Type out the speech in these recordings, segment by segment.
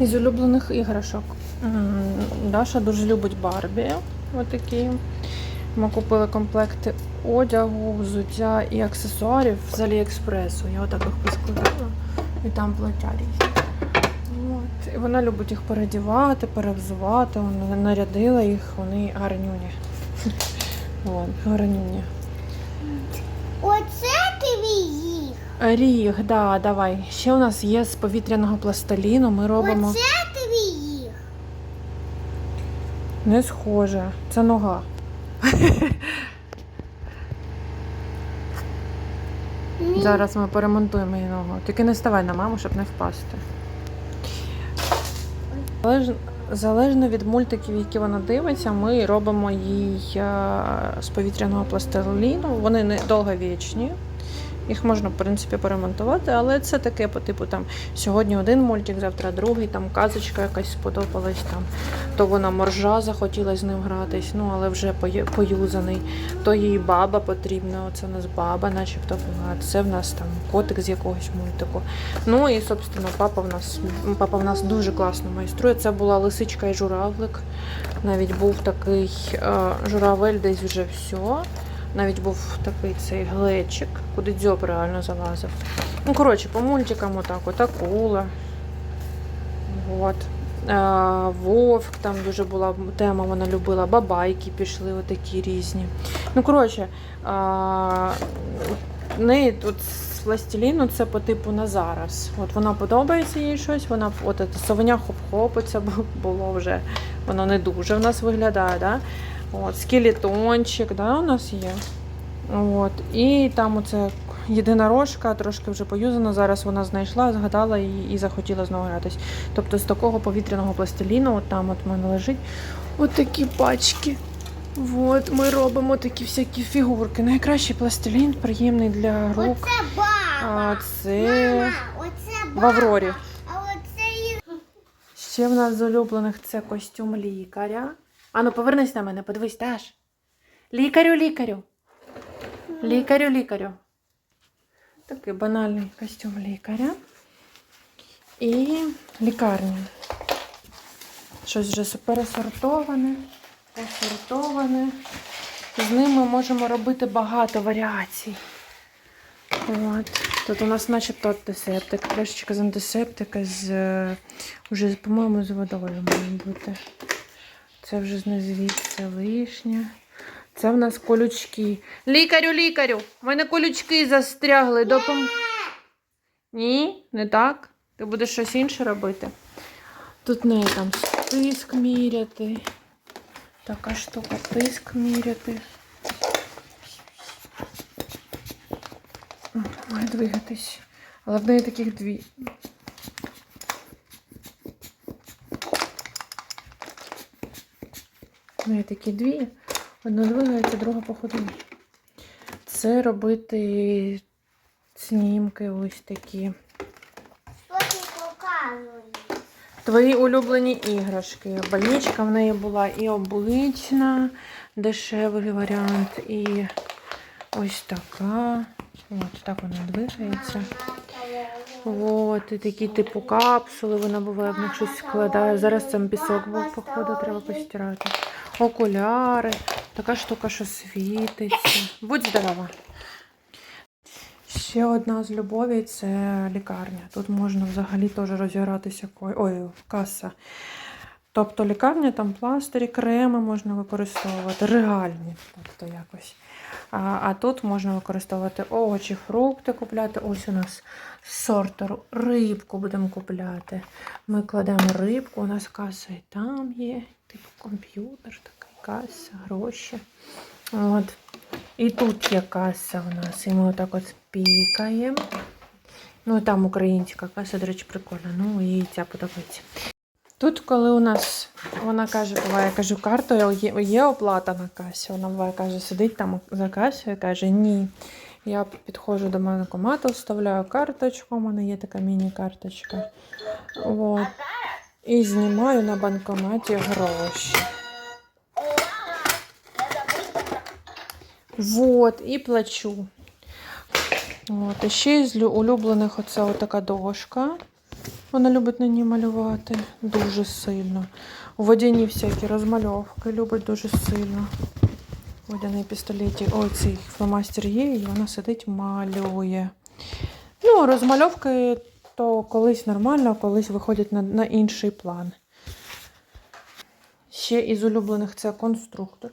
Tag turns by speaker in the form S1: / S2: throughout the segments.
S1: Із улюблених іграшок. Даша дуже любить Барбі. Отакі. Ми купили комплекти одягу, взуття і аксесуарів з Аліекспресу. Я отак їх поскладала. І там плаття. От. І вона любить їх передівати, перевзувати. Вона нарядила їх, вони гарнюні. Гарнюні.
S2: Оце.
S1: Ріг, да, давай. Ще у нас є з повітряного пластиліну. Ми робимо.
S2: Оце тобі їх.
S1: Не схоже. Це нога.
S2: Ні.
S1: Зараз ми поремонтуємо її ногу. Тільки не ставай на маму, щоб не впасти. Залеж... Залежно від мультиків, які вона дивиться, ми робимо їй е, з повітряного пластиліну. Вони не довговічні. Їх можна, в принципі, поремонтувати, але це таке по типу там сьогодні один мультик, завтра другий, там казочка якась сподобалась, там то вона моржа захотіла з ним гратись, ну але вже поюзаний. То їй баба потрібна, оце у нас баба, начебто була. Це в нас там котик з якогось мультику. Ну і, собственно, папа в нас папа в нас дуже класно майструє. Це була лисичка і журавлик. Навіть був такий журавель, десь вже все. Навіть був такий цей глечик, куди дзьоб реально залазив. Ну, коротше, по мультикам отак, от акула. От. А, Вовк, там дуже була тема, вона любила. Бабайки пішли, отакі різні. Ну, коротше, а, в неї тут з пластиліну це по типу на зараз. От вона подобається їй щось, вона от совеня хоп-хоп, це було вже, воно не дуже в нас виглядає, да? От, скелетончик, да, у нас є. От, і там оце єдинорожка, трошки вже поюзана. Зараз вона знайшла, згадала і, і захотіла знову гратись. Тобто з такого повітряного пластиліну, от там от в мене лежить от такі пачки. От, ми робимо такі всякі фігурки. Найкращий пластилін, приємний для рук.
S2: Оце баба.
S1: А це
S2: Мама, оце
S1: в. Аврорі.
S2: А оце.
S1: Ще в нас з улюблених це костюм лікаря. Ану, повернись на мене, подивись, Даш. Лікарю, лікарю. Лікарю, лікарю. Такий банальний костюм лікаря. І лікарня. Щось вже пересортоване, посортоване. З ним ми можемо робити багато варіацій. От. Тут у нас начебто антисептик, кришечка з антисептика з е, вже, по-моєму, з водою має бути. Це вже не звідси лишнє. Це в нас колючки. Лікарю, лікарю! У мене колючки застрягли. Допом... Ні, не так. Ти будеш щось інше робити. Тут в неї там тиск міряти. Така штука, тиск міряти. Має двигатись. Але в неї таких дві. В неї такі дві. Одна двигається, друга походу. Це робити снімки ось такі. Твої улюблені іграшки. Больничка в неї була і облична, дешевий варіант, і ось така. От так вона двигається. От, і такі типу капсули, вона буває в них щось складає. Зараз там пісок був, походу, треба постирати. Окуляри, така штука, що світиться. Будь здорова. Ще одна з любові це лікарня. Тут можна взагалі теж розігратися. Ой, каса. Тобто лікарня, там пластирі, креми можна використовувати, реальні, тобто якось. А, тут можна використовувати овочі, фрукти купляти. Ось у нас сортер, рибку будемо купляти. Ми кладемо рибку, у нас каса і там є, типу комп'ютер, такий каса, гроші. От. І тут є каса у нас, і ми отак от пікаємо. Ну, там українська каса, до речі, прикольна. Ну, їй ця подобається. Тут, коли у нас, вона каже, буває, я кажу, картою є, оплата на касі. Вона буває, каже, сидить там за касою і каже, ні. Я підходжу до банкомату, вставляю карточку, у мене є така міні-карточка. От. І знімаю на банкоматі гроші. Вот, і плачу. От, і ще з улюблених оце така дошка. Вона любить на ній малювати дуже сильно. Водяні всякі розмальовки любить дуже сильно. Водяний пістолеті. Ой, цей фломастер є, і вона сидить, малює. Ну, розмальовки то колись нормально, а колись виходять на, на інший план. Ще із улюблених це конструктор.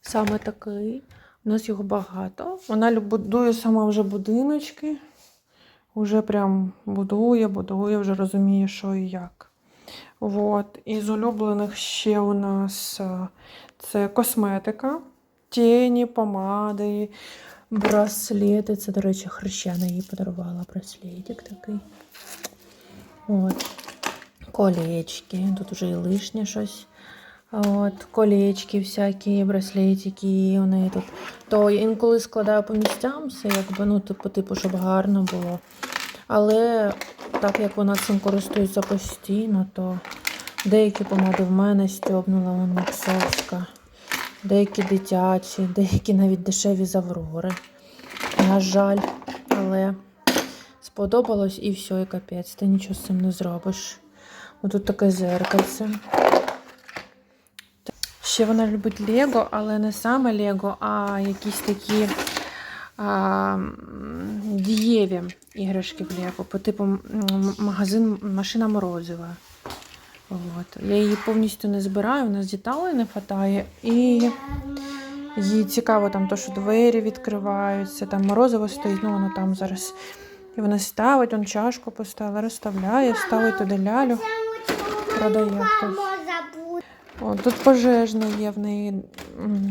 S1: Саме такий. У нас його багато. Вона будує сама вже будиночки. Уже прям будує, будує, вже розуміє, що і як. От. Із улюблених ще у нас це косметика, тіні, помади, браслети. Це, до речі, хрещена їй подарувала браслетик такий. От. Колечки. Тут вже і лишнє щось. От, колечки всякі, браслетики у неї тут. То інколи складаю по місцям, все якби, ну, типу, типу, щоб гарно було. Але так як вона цим користується постійно, то деякі помади в мене стьобнула вон Максовська, деякі дитячі, деякі навіть дешеві з Аврори. На жаль, але сподобалось і все, і капець, ти нічого з цим не зробиш. Отут таке зеркальце. Ще вона любить Лего, але не саме Лего, а якісь такі а, дієві іграшки в Лего, по типу магазин Машина Морозива. От. Я її повністю не збираю, у нас деталей не вистачає. І їй цікаво там то, що двері відкриваються, там морозиво стоїть, ну воно там зараз. І вона ставить, он чашку поставила, розставляє, ставить туди лялю. Продає. О, тут пожежна є в неї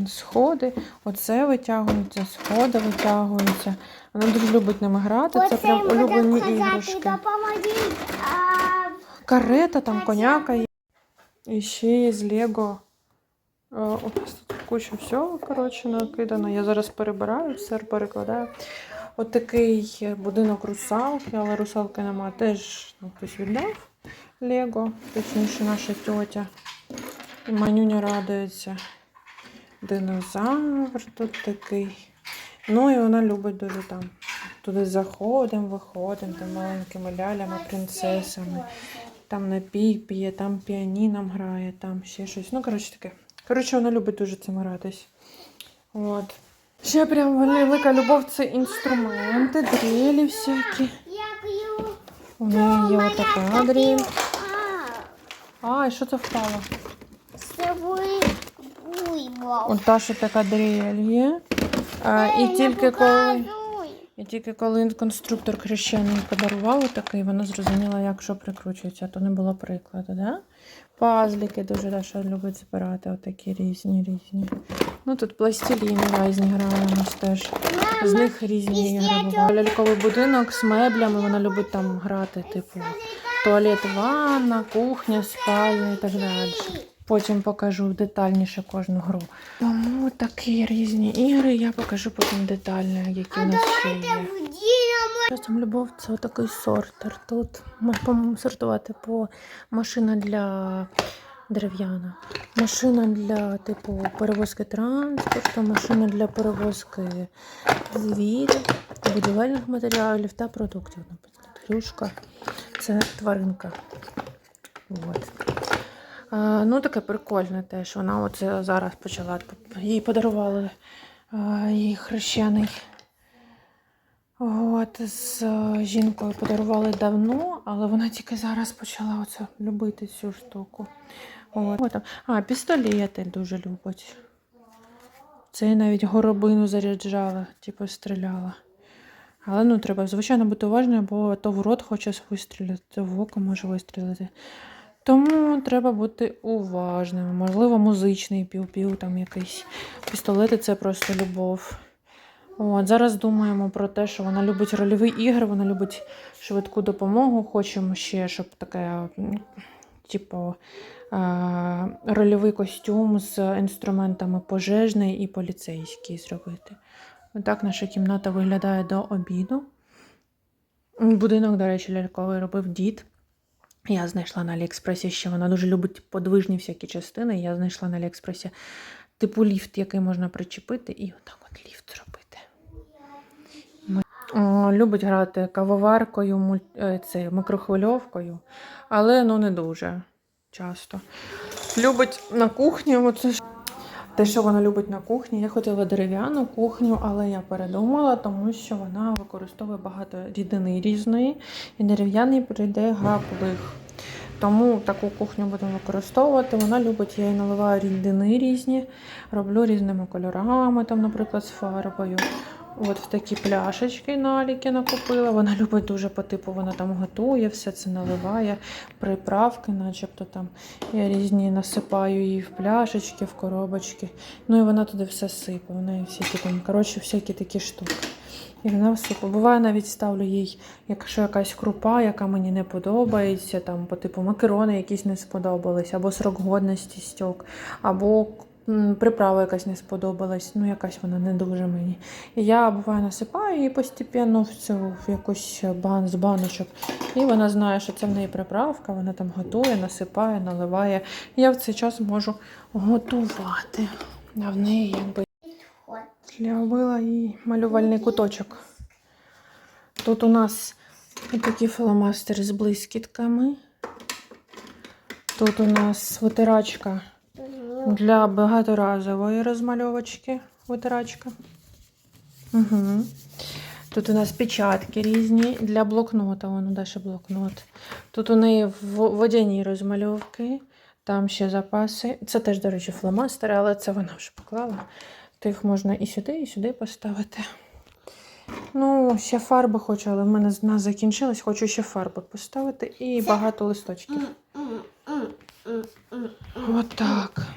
S1: сходи. Оце витягується, сходи витягуються. Вона дуже любить ними грати. Це прям улюблені іграшки. Карета, там коняка є. І ще є з Лего. Е, У нас тут куча всього, коротше, накидано. Я зараз перебираю, все перекладаю. От такий будинок русалки, але русалки немає. Теж ну, хтось віддав Лего, точніше наша тьотя. І Манюня радується. Динозавр тут такий. Ну і вона любить дуже там. Туди заходимо, виходимо, там маленькими лялями, принцесами. Там напій п'є, там піаніном грає, там ще щось. Ну, коротше таке. Коротше, вона любить дуже цим гратись. От. Ще прям велика любов це інструменти, дрелі всякі. У неї є отака дрель.
S2: А,
S1: і що це впало?
S2: буйвол.
S1: Та, що така дрель є. А, і тільки коли. І тільки коли конструктор хрещений подарував такий, вона зрозуміла, як що прикручується, то не було прикладу, да? Пазлики дуже Даша любить збирати, отакі різні різні. Ну тут пластиліни різні грає у нас теж. З них різні ігри бувають. Ляльковий будинок з меблями, вона любить там грати, типу туалет, ванна, кухня, спальня і так далі. Потім покажу детальніше кожну гру. Тому такі різні ігри. Я покажу потім детально, які у нас ще є. Часом любов це такий сортер. Тут можна сортувати по машина для дерев'яна, машина для типу перевозки транспорту, машина для перевозки звірів, будівельних матеріалів та продуктів. Наприклад, хрюшка це тваринка. От. А, ну, таке прикольне теж. Вона оце зараз почала. Їй подарували а, їй хрещений. От, з е, жінкою подарували давно, але вона тільки зараз почала оце любити цю штуку. От. А, пістолети дуже любить. Це навіть горобину заряджала, типу стріляла. Але ну треба, звичайно, бути уважною, бо то в рот хоче вистріляти, то в око може вистрілити. Тому треба бути уважним. Можливо, музичний пів-пів, там якийсь пістолети це просто любов. От, зараз думаємо про те, що вона любить рольові ігри, вона любить швидку допомогу. Хочемо ще, щоб таке, типу, е, рольовий костюм з інструментами пожежний і поліцейський зробити. Отак наша кімната виглядає до обіду. Будинок, до речі, ляльковий робив дід. Я знайшла на Аліекспресі ще вона дуже любить подвижні всякі частини. Я знайшла на Аліекспресі типу ліфт, який можна причепити, і отак от ліфт зробити. Любить грати кавоваркою, муль- е, це, микрохвильовкою, але ну не дуже часто. Любить на кухні. Оце те, що вона любить на кухні. Я хотіла дерев'яну кухню, але я передумала, тому що вона використовує багато рідини різної, і дерев'яний прийде гаплих. Тому таку кухню будемо використовувати. Вона любить, я їй наливаю рідини різні, роблю різними кольорами, там, наприклад, з фарбою. От в такі пляшечки наліки накупила. Вона любить дуже по типу, вона там готує, все це наливає, приправки, начебто там я різні насипаю її в пляшечки, в коробочки. Ну і вона туди все сипе. У неї всякі там, коротше, всякі такі штуки. І вона всипає. Буває, навіть ставлю їй, якщо якась крупа, яка мені не подобається, там по типу макарони якісь не сподобались, або срок годності стьок, або приправа якась не сподобалась, ну якась вона не дуже мені. Я буває насипаю її постепенно в цю в якусь бан з баночок. І вона знає, що це в неї приправка, вона там готує, насипає, наливає. Я в цей час можу готувати. А в неї якби зробила їй малювальний куточок. Тут у нас такі фломастери з блискітками. Тут у нас витирачка для багаторазової розмальовочки. Витирачка. Угу. Тут у нас печатки різні для блокнота. Воно далі блокнот. Тут у неї водяні розмальовки. Там ще запаси. Це теж, до речі, фломастери, але це вона вже поклала. То їх можна і сюди, і сюди поставити. Ну, ще фарби хочу, але в мене з нас закінчилось. Хочу ще фарби поставити і багато листочків. Отак.